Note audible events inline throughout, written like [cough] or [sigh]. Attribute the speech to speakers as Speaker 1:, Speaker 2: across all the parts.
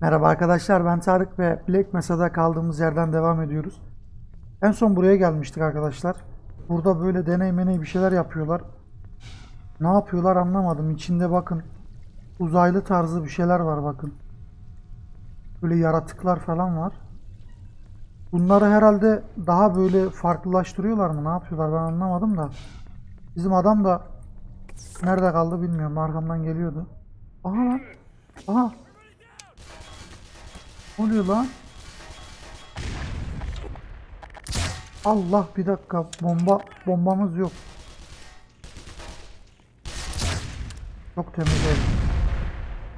Speaker 1: Merhaba arkadaşlar ben Tarık ve Black Mesa'da kaldığımız yerden devam ediyoruz. En son buraya gelmiştik arkadaşlar. Burada böyle deney meney bir şeyler yapıyorlar. Ne yapıyorlar anlamadım. İçinde bakın uzaylı tarzı bir şeyler var bakın. Böyle yaratıklar falan var. Bunları herhalde daha böyle farklılaştırıyorlar mı? Ne yapıyorlar ben anlamadım da. Bizim adam da nerede kaldı bilmiyorum. Arkamdan geliyordu. Aha lan. Aha. Oluyor lan? Allah bir dakika bomba bombamız yok. Çok temiz.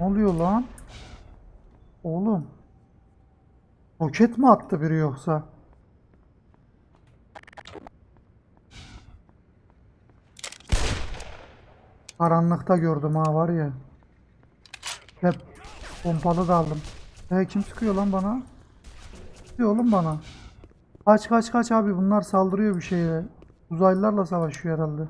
Speaker 1: Ne oluyor lan? Oğlum. Roket mi attı biri yoksa? Karanlıkta gördüm ha var ya. Hep pompalı da aldım. E kim sıkıyor lan bana? Sıkıyor oğlum bana. Kaç kaç kaç abi bunlar saldırıyor bir şeye. Uzaylılarla savaşıyor herhalde.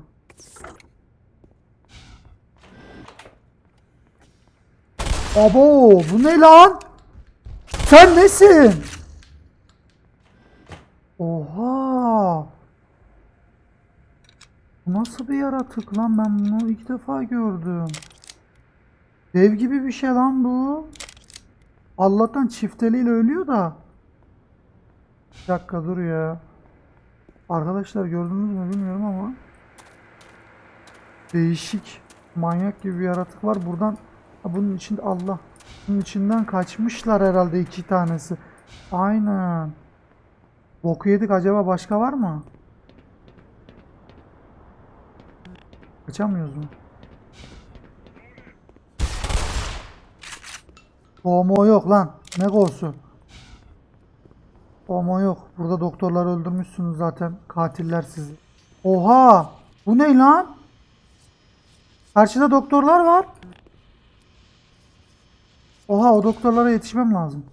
Speaker 1: Abo bu ne lan? Sen nesin? Oha. Nasıl bir yaratık lan ben bunu ilk defa gördüm. Dev gibi bir şey lan bu. Allah'tan çifteliyle ölüyor da. Bir dakika dur ya. Arkadaşlar gördünüz mü bilmiyorum ama. Değişik. Manyak gibi bir yaratık var. Buradan bunun içinde Allah. Bunun içinden kaçmışlar herhalde iki tanesi. Aynen. Boku yedik acaba başka var mı? Kaçamıyoruz mu? Homo yok lan. Ne golsu? Homo yok. Burada doktorları öldürmüşsünüz zaten. Katiller sizi. Oha! Bu ne lan? Karşıda doktorlar var. Oha o doktorlara yetişmem lazım.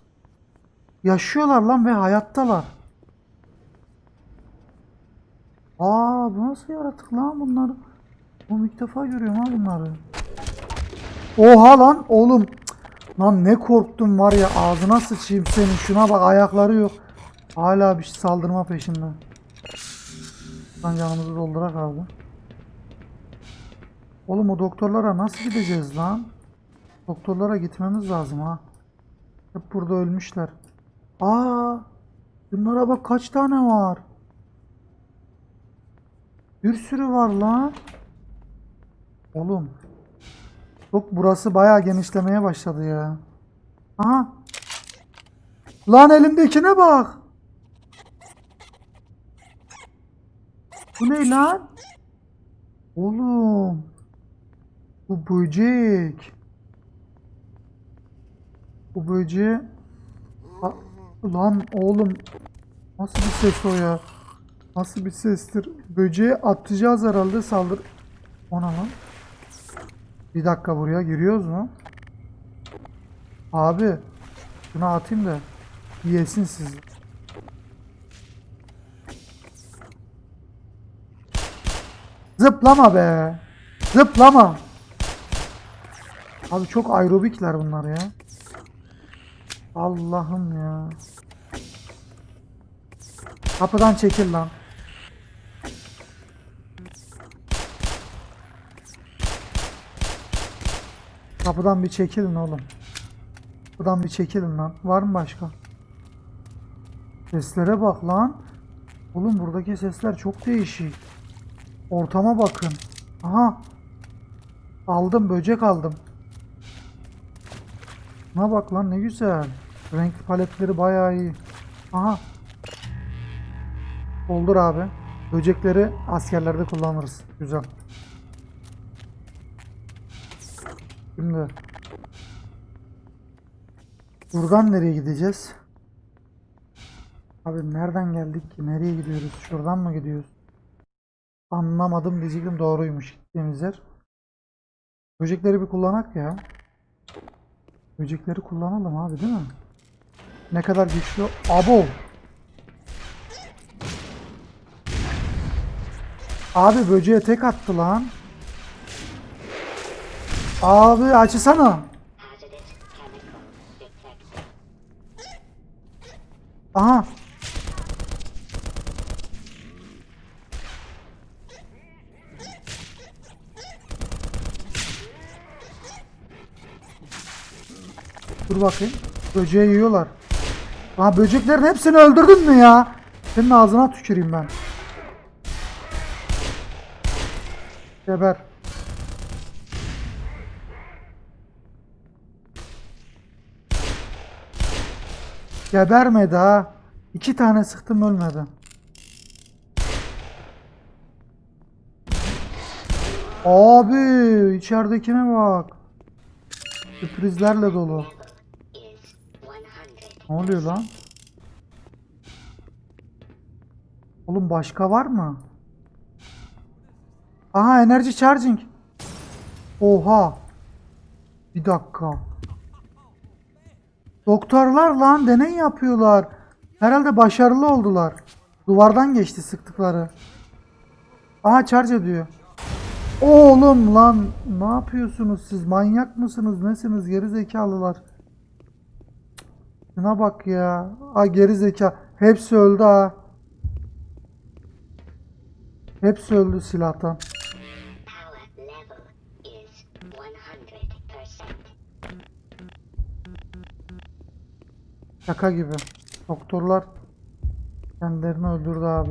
Speaker 1: Yaşıyorlar lan ve hayattalar. Aa bu nasıl yaratık lan bunlar? Oğlum ilk defa görüyorum ha bunları. Oha lan oğlum. Lan ne korktum var ya ağzına sıçayım senin. Şuna bak ayakları yok. Hala bir saldırma peşinde. Lan canımızı doldurak abi. Oğlum o doktorlara nasıl gideceğiz lan? Doktorlara gitmemiz lazım ha. Hep burada ölmüşler. Aa! Bunlara bak kaç tane var. Bir sürü var lan. Oğlum. Yok burası bayağı genişlemeye başladı ya. Aha. Lan elimdekine bak. Bu ne lan? Oğlum. Bu böcek. Bu böceği... Ha, Lan oğlum. Nasıl bir ses o ya? Nasıl bir sestir? Böceği atacağız herhalde saldır. Ona lan. Bir dakika buraya giriyoruz mu? Abi. Şunu atayım da. Yesin sizi. Zıplama be. Zıplama. Abi çok aerobikler bunlar ya. Allah'ım ya. Kapıdan çekil lan. Kapıdan bir çekilin oğlum. Kapıdan bir çekilin lan. Var mı başka? Seslere bak lan. Oğlum buradaki sesler çok değişik. Ortama bakın. Aha. Aldım böcek aldım. Buna bak lan ne güzel. Renk paletleri bayağı iyi. Aha. Oldur abi. Böcekleri askerlerde kullanırız. Güzel. Şimdi buradan nereye gideceğiz? Abi nereden geldik ki? Nereye gidiyoruz? Şuradan mı gidiyoruz? Anlamadım diyecektim doğruymuş gittiğimiz yer. Böcekleri bir kullanak ya. Böcekleri kullanalım abi değil mi? Ne kadar güçlü. Abo. Abi böceğe tek attı lan. Abi açsana. Aha. Dur bakayım. Böceği yiyorlar. Aa böceklerin hepsini öldürdün mü ya? Senin ağzına tüküreyim ben. Geber. Gebermedi ha. İki tane sıktım ölmedi. Abi içeridekine bak. Sürprizlerle dolu.
Speaker 2: is 100.
Speaker 1: Ne oluyor lan? Oğlum başka var mı? Aha enerji charging. Oha. Bir dakika. Doktorlar lan deney yapıyorlar. Herhalde başarılı oldular. Duvardan geçti sıktıkları. Aha charge ediyor. Oğlum lan ne yapıyorsunuz siz manyak mısınız nesiniz geri zekalılar. Şuna bak ya. Ha geri zeka. Hepsi öldü ha. Hepsi öldü silahtan. Şaka gibi. Doktorlar kendilerini öldürdü abi.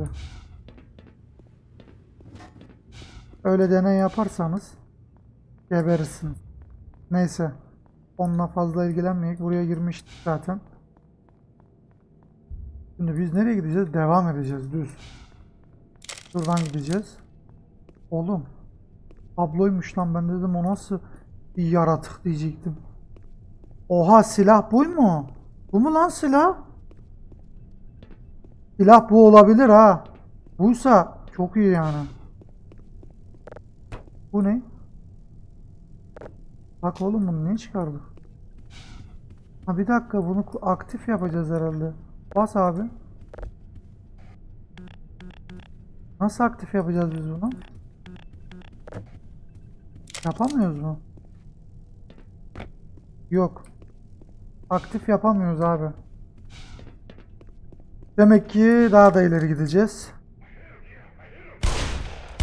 Speaker 1: Öyle deney yaparsanız geberirsiniz. Neyse. Onunla fazla ilgilenmeyek. Buraya girmiştik zaten. Şimdi biz nereye gideceğiz? Devam edeceğiz düz. Şuradan gideceğiz. Oğlum. Tabloymuş lan ben dedim o nasıl bir yaratık diyecektim. Oha silah bu mu? Bu mu lan silah? Silah bu olabilir ha. Buysa çok iyi yani. Bu ne? Bak oğlum bunu niye çıkardık? Ha bir dakika bunu aktif yapacağız herhalde. Bas abi. Nasıl aktif yapacağız biz bunu? Yapamıyoruz mu? Yok. Aktif yapamıyoruz abi. Demek ki daha da ileri gideceğiz.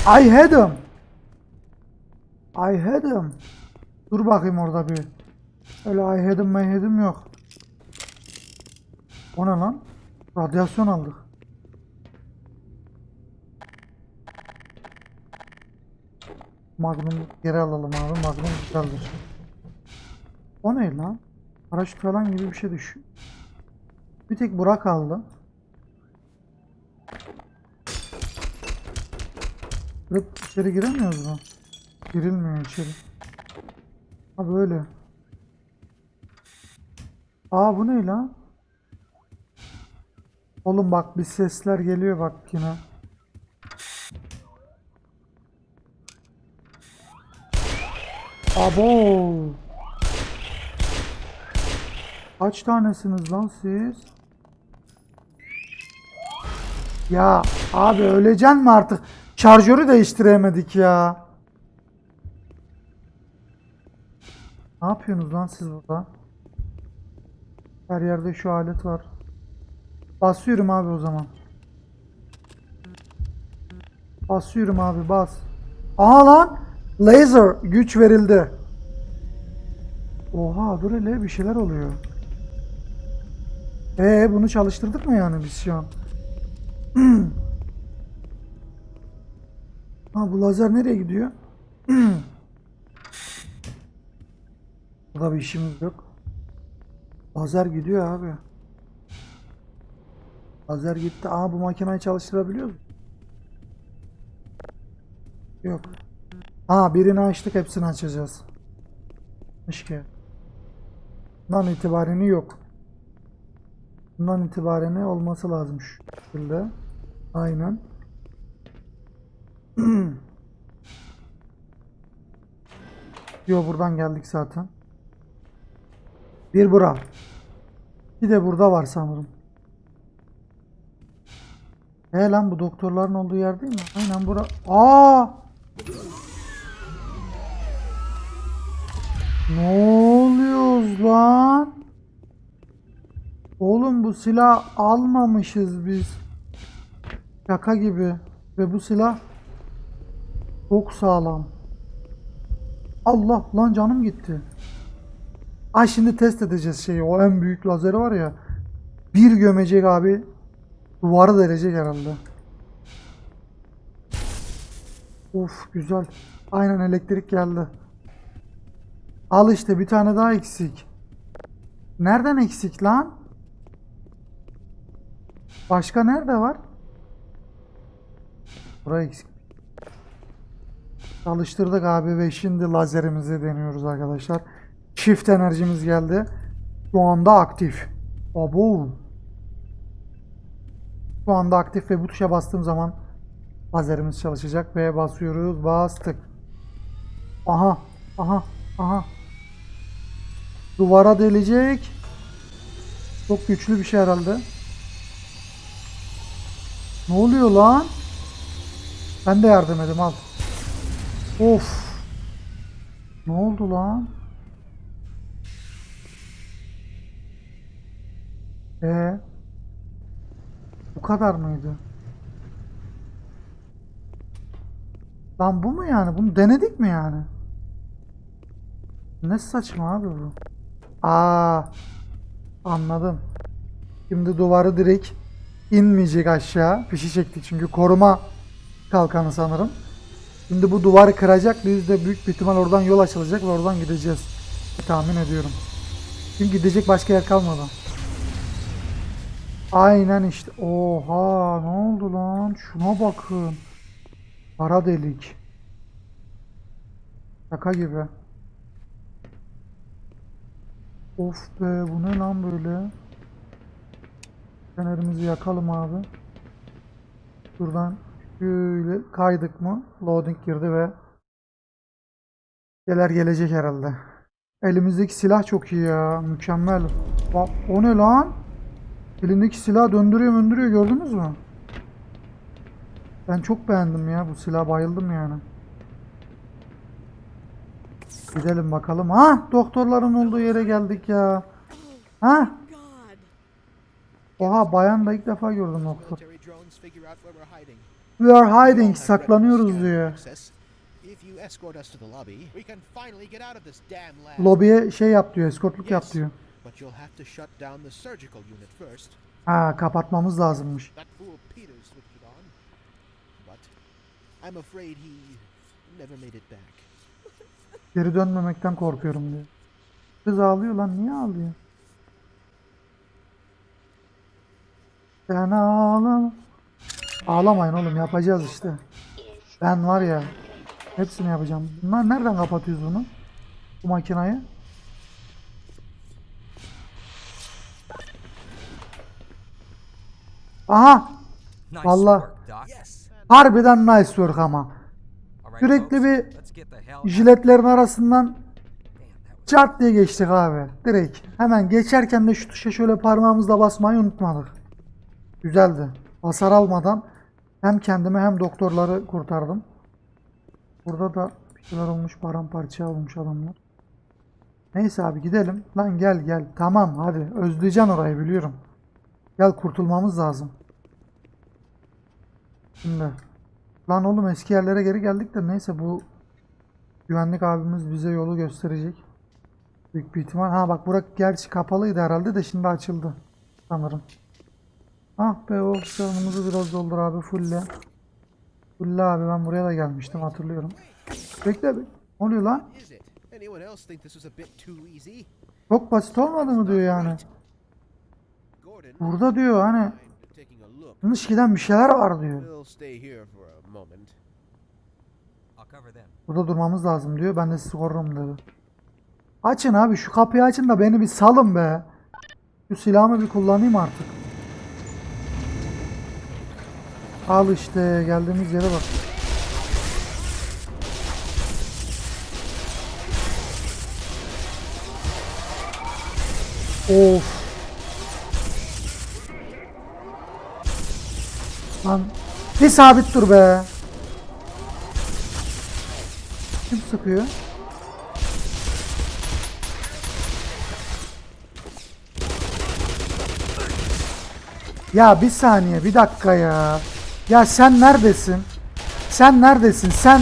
Speaker 1: I had him. I had him. Dur bakayım orada bir. Öyle I had him, I had him yok. O ne lan? Radyasyon aldık. Magnum geri alalım abi. Magnum güzeldir. O ne lan? Paraşüt falan gibi bir şey düşüyor. Bir tek Burak kaldı. Kırıp içeri giremiyoruz mu? Girilmiyor içeri. Ha böyle. Aa bu ne lan? Oğlum bak bir sesler geliyor bak yine. Abo. Kaç tanesiniz lan siz? Ya abi öleceksin mi artık? Şarjörü değiştiremedik ya. Ne yapıyorsunuz lan siz burada? Her yerde şu alet var. Basıyorum abi o zaman. Basıyorum abi bas. Aha lan! Laser güç verildi. Oha dur hele bir şeyler oluyor. Ee bunu çalıştırdık mı yani biz şu an? [clears throat] ha bu lazer nereye gidiyor? [clears throat] Burada bir işimiz yok. Lazer gidiyor abi. Lazer gitti. Aa bu makineyi çalıştırabiliyor muyuz? Yok. Ha birini açtık hepsini açacağız. Keşke. Bundan itibareni yok. Bundan itibareni olması lazım şu şekilde. Aynen. [clears throat] Yo buradan geldik zaten. Bir bura. Bir de burada var sanırım. He lan bu doktorların olduğu yer değil mi? Aynen bura. Aa! Ne oluyoruz lan? Oğlum bu silah almamışız biz. Şaka gibi. Ve bu silah çok sağlam. Allah lan canım gitti. Ay şimdi test edeceğiz şeyi. O en büyük lazeri var ya. Bir gömecek abi. Duvarı delecek herhalde. Of güzel. Aynen elektrik geldi. Al işte bir tane daha eksik. Nereden eksik lan? Başka nerede var? Buraya. Çalıştırdık abi ve şimdi lazerimizi deniyoruz arkadaşlar. Çift enerjimiz geldi. Şu anda aktif. Abo. Şu anda aktif ve bu tuşa bastığım zaman lazerimiz çalışacak ve basıyoruz. Bastık. Aha. Aha. Aha. Duvara delecek. Çok güçlü bir şey herhalde. Ne oluyor lan? Ben de yardım edeyim al. Of. Ne oldu lan? Ee, bu kadar mıydı? Lan bu mu yani? Bunu denedik mi yani? Ne saçma abi bu? Aa, anladım. Şimdi duvarı direkt inmeyecek aşağı. Fişi çektik çünkü koruma kalkanı sanırım. Şimdi bu duvarı kıracak. Biz de büyük bir ihtimal oradan yol açılacak ve oradan gideceğiz. Tahmin ediyorum. Çünkü gidecek başka yer kalmadı. Aynen işte. Oha ne oldu lan? Şuna bakın. Kara delik. Şaka gibi. Of be bu ne lan böyle? Fenerimizi yakalım abi. Şuradan şöyle kaydık mı? Loading girdi ve Geler gelecek herhalde. Elimizdeki silah çok iyi ya. Mükemmel. Bak o ne lan? Elindeki silah döndürüyor döndürüyor gördünüz mü? Ben çok beğendim ya bu silah bayıldım yani. Gidelim bakalım. Ha doktorların olduğu yere geldik ya. Ha. Oha bayan da ilk defa gördüm
Speaker 3: hiding.
Speaker 1: We are hiding saklanıyoruz diyor. Lobiye şey yap diyor, eskortluk yap diyor. Ha kapatmamız lazımmış. Geri dönmemekten korkuyorum diyor. Kız ağlıyor lan niye ağlıyor? Sen ağlama. Ağlamayın oğlum yapacağız işte. Ben var ya hepsini yapacağım. Bunlar nereden kapatıyoruz bunu? Bu makinayı. Aha!
Speaker 3: Yes.
Speaker 1: Harbiden nice work ama. Sürekli bir. Jiletlerin arasından Çat diye geçtik abi. Direkt. Hemen geçerken de şu tuşa şöyle parmağımızla basmayı unutmadık. Güzeldi. Hasar almadan hem kendimi hem doktorları kurtardım. Burada da bir şeyler olmuş paramparça olmuş adamlar. Neyse abi gidelim. Lan gel gel. Tamam hadi. Özleyeceksin orayı biliyorum. Gel kurtulmamız lazım. Şimdi. Lan oğlum eski yerlere geri geldik de neyse bu güvenlik abimiz bize yolu gösterecek. Büyük bir ihtimal. Ha bak bura gerçi kapalıydı herhalde de şimdi açıldı. Sanırım. Ah be o canımızı biraz doldur abi fulle. Fulle abi ben buraya da gelmiştim hatırlıyorum. Bekle be. Ne oluyor lan? Çok basit olmadı mı diyor yani. Burada diyor hani yanlış giden bir şeyler var diyor. Burada durmamız lazım diyor. Ben de sizi korurum dedi. Açın abi şu kapıyı açın da beni bir salın be. Şu silahımı bir kullanayım artık. Al işte geldiğimiz yere bak. Of. Lan bir sabit dur be. Kim sıkıyor? Ya bir saniye bir dakika ya. Ya sen neredesin? Sen neredesin? Sen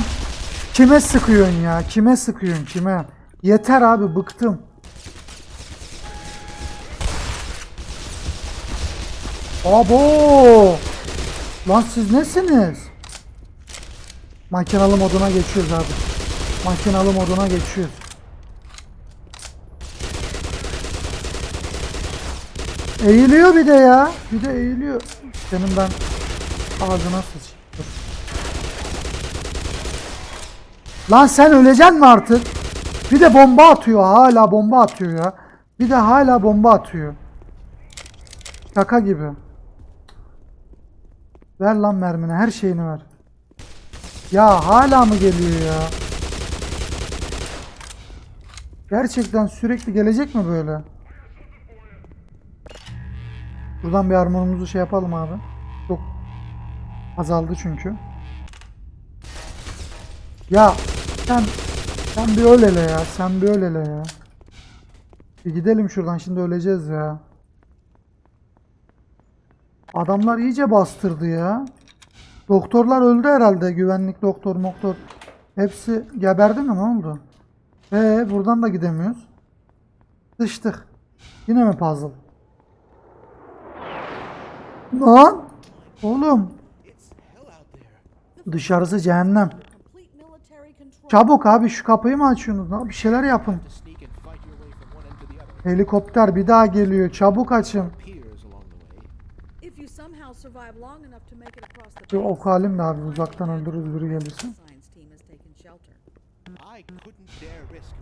Speaker 1: kime sıkıyorsun ya? Kime sıkıyorsun kime? Yeter abi bıktım. Abo! Lan siz nesiniz? Makinalı moduna geçiyoruz abi. Makinalı moduna geçiyoruz. Eğiliyor bir de ya. Bir de eğiliyor. Senin ben ağzına sıçayım. Dur. Lan sen öleceksin mi artık? Bir de bomba atıyor. Hala bomba atıyor ya. Bir de hala bomba atıyor. Şaka gibi. Ver lan mermini. Her şeyini ver. Ya hala mı geliyor ya? Gerçekten sürekli gelecek mi böyle? Buradan bir armorumuzu şey yapalım abi. Azaldı çünkü. Ya sen sen bir öl hele ya. Sen bir öl hele ya. Bir gidelim şuradan şimdi öleceğiz ya. Adamlar iyice bastırdı ya. Doktorlar öldü herhalde. Güvenlik doktor, doktor. Hepsi geberdi mi? Ne oldu? Ee buradan da gidemiyoruz. Sıçtık. Yine mi puzzle? Lan! Oğlum dışarısı cehennem. Çabuk abi şu kapıyı mı açıyorsunuz? Bir şeyler yapın. Helikopter bir daha geliyor. Çabuk açın. Şu ok halim de abi uzaktan öldürürüz biri gelirse.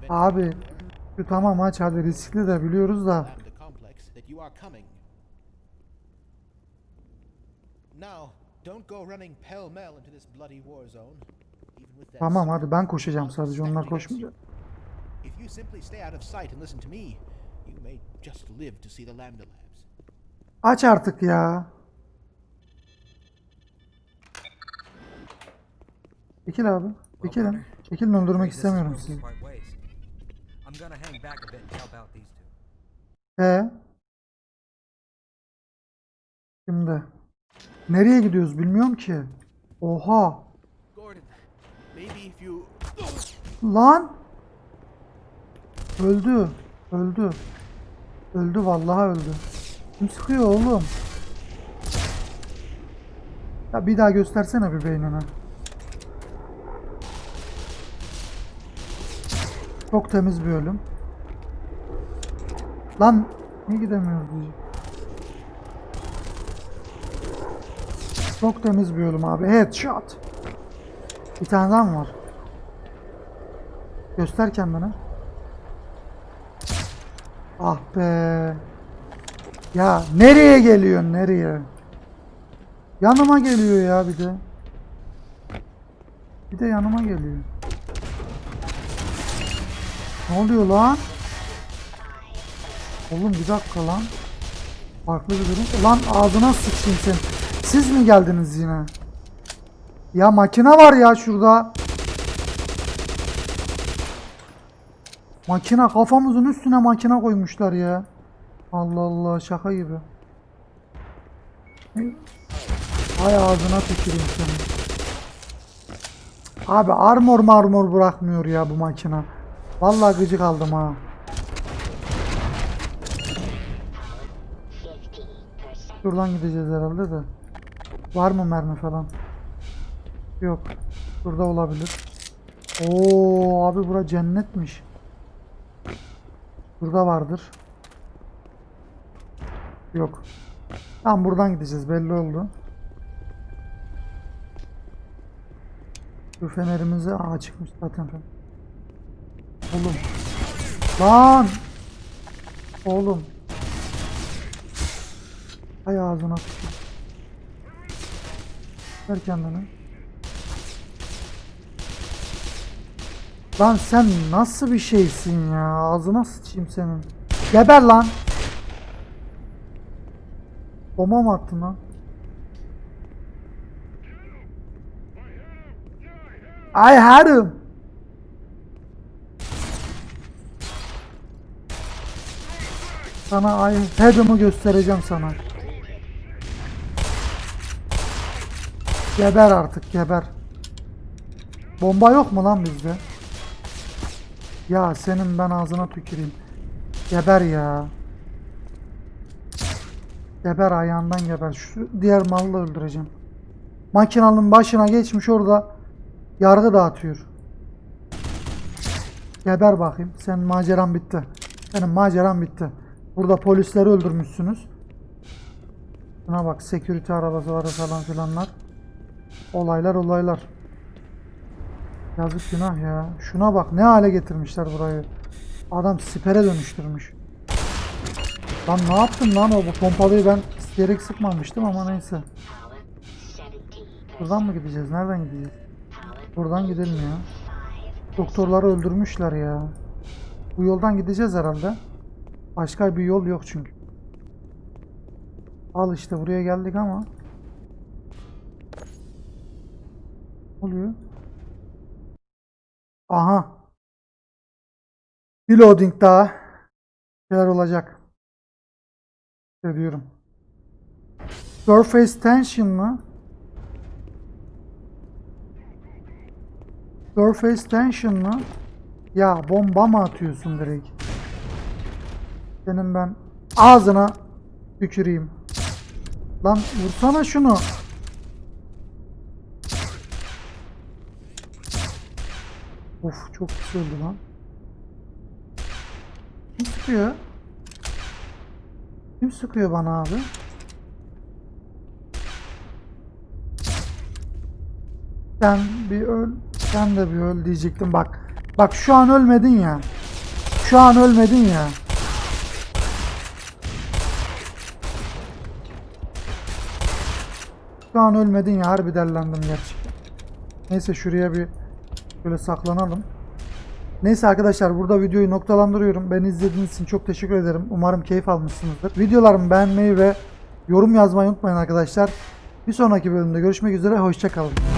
Speaker 1: Abi şu tamam aç hadi riskli de biliyoruz da.
Speaker 3: Now, don't go running pell-mell into this bloody war zone. Even with that
Speaker 1: Tamam hadi ben koşacağım sadece onlar koşmayacak.
Speaker 3: If you simply stay out of sight and listen to me, you may just live to see the Lambda Labs.
Speaker 1: Aç artık ya. Çekil abi. Çekilin. Çekilin öldürmek istemiyorum sizi.
Speaker 4: quite ways. I'm gonna hang back a bit and help out these two.
Speaker 1: He. Şimdi. Nereye gidiyoruz bilmiyorum ki. Oha. Lan. Öldü. Öldü. Öldü vallahi öldü. Kim sıkıyor oğlum? Ya bir daha göstersene bir beynini. Çok temiz bir ölüm. Lan niye gidemiyoruz diyeceğim. Çok temiz bir ölüm abi. Headshot. Bir tane daha mı var? Göster kendini. Ah be. Ya nereye geliyor nereye? Yanıma geliyor ya bir de. Bir de yanıma geliyor. Ne oluyor lan? Oğlum bir dakika lan. Farklı bir durum. Lan ağzına sıçayım sen. Siz mi geldiniz yine? Ya makine var ya şurada. Makine kafamızın üstüne makine koymuşlar ya. Allah Allah şaka gibi. Ay ağzına tüküreyim seni. Abi armor marmor bırakmıyor ya bu makine. Vallahi gıcık aldım ha.
Speaker 2: 50%.
Speaker 1: Şuradan gideceğiz herhalde de. Var mı mermi falan? Yok. Burada olabilir. Oo abi bura cennetmiş. Burada vardır. Yok. Tamam buradan gideceğiz belli oldu. Şu fenerimizi aa çıkmış zaten. Oğlum. Lan. Oğlum. Ay ağzına tükür. Ver kendini. Lan sen nasıl bir şeysin ya? Ağzına sıçayım senin. Geber lan. Bomba mı attın lan? I had him. Sana I had him'ı göstereceğim sana. Geber artık geber. Bomba yok mu lan bizde? Ya senin ben ağzına tüküreyim. Geber ya. Geber ayağından geber. Şu diğer malı öldüreceğim. Makinanın başına geçmiş orada yargı dağıtıyor. Geber bakayım. Senin maceran bitti. Senin maceran bitti. Burada polisleri öldürmüşsünüz. Buna bak security arabası var falan filanlar. Olaylar olaylar. Yazık günah ya. Şuna bak ne hale getirmişler burayı. Adam sipere dönüştürmüş. Lan ne yaptın lan o bu pompalıyı ben isteyerek sıkmamıştım ama neyse.
Speaker 2: Power 17%.
Speaker 1: Buradan mı gideceğiz? Nereden gideceğiz? Buradan gidilmiyor.
Speaker 2: 5.
Speaker 1: Doktorları öldürmüşler ya. Bu yoldan gideceğiz herhalde. Başka bir yol yok çünkü. Al işte buraya geldik ama. Oluyor? Aha. Bir loading daha. Şeyler olacak. Ne diyorum. Surface tension mı? Surface tension mı? Ya bomba mı atıyorsun direkt? Senin ben ağzına tüküreyim. Lan vursana şunu. Of çok pis öldü lan. Kim sıkıyor? Kim sıkıyor bana abi? Sen bir öl, sen de bir öl diyecektim bak. Bak şu an ölmedin ya. Şu an ölmedin ya. Şu an ölmedin ya harbi derlendim gerçekten. Neyse şuraya bir böyle saklanalım. Neyse arkadaşlar burada videoyu noktalandırıyorum. Beni izlediğiniz için çok teşekkür ederim. Umarım keyif almışsınızdır. Videolarımı beğenmeyi ve yorum yazmayı unutmayın arkadaşlar. Bir sonraki bölümde görüşmek üzere. Hoşçakalın.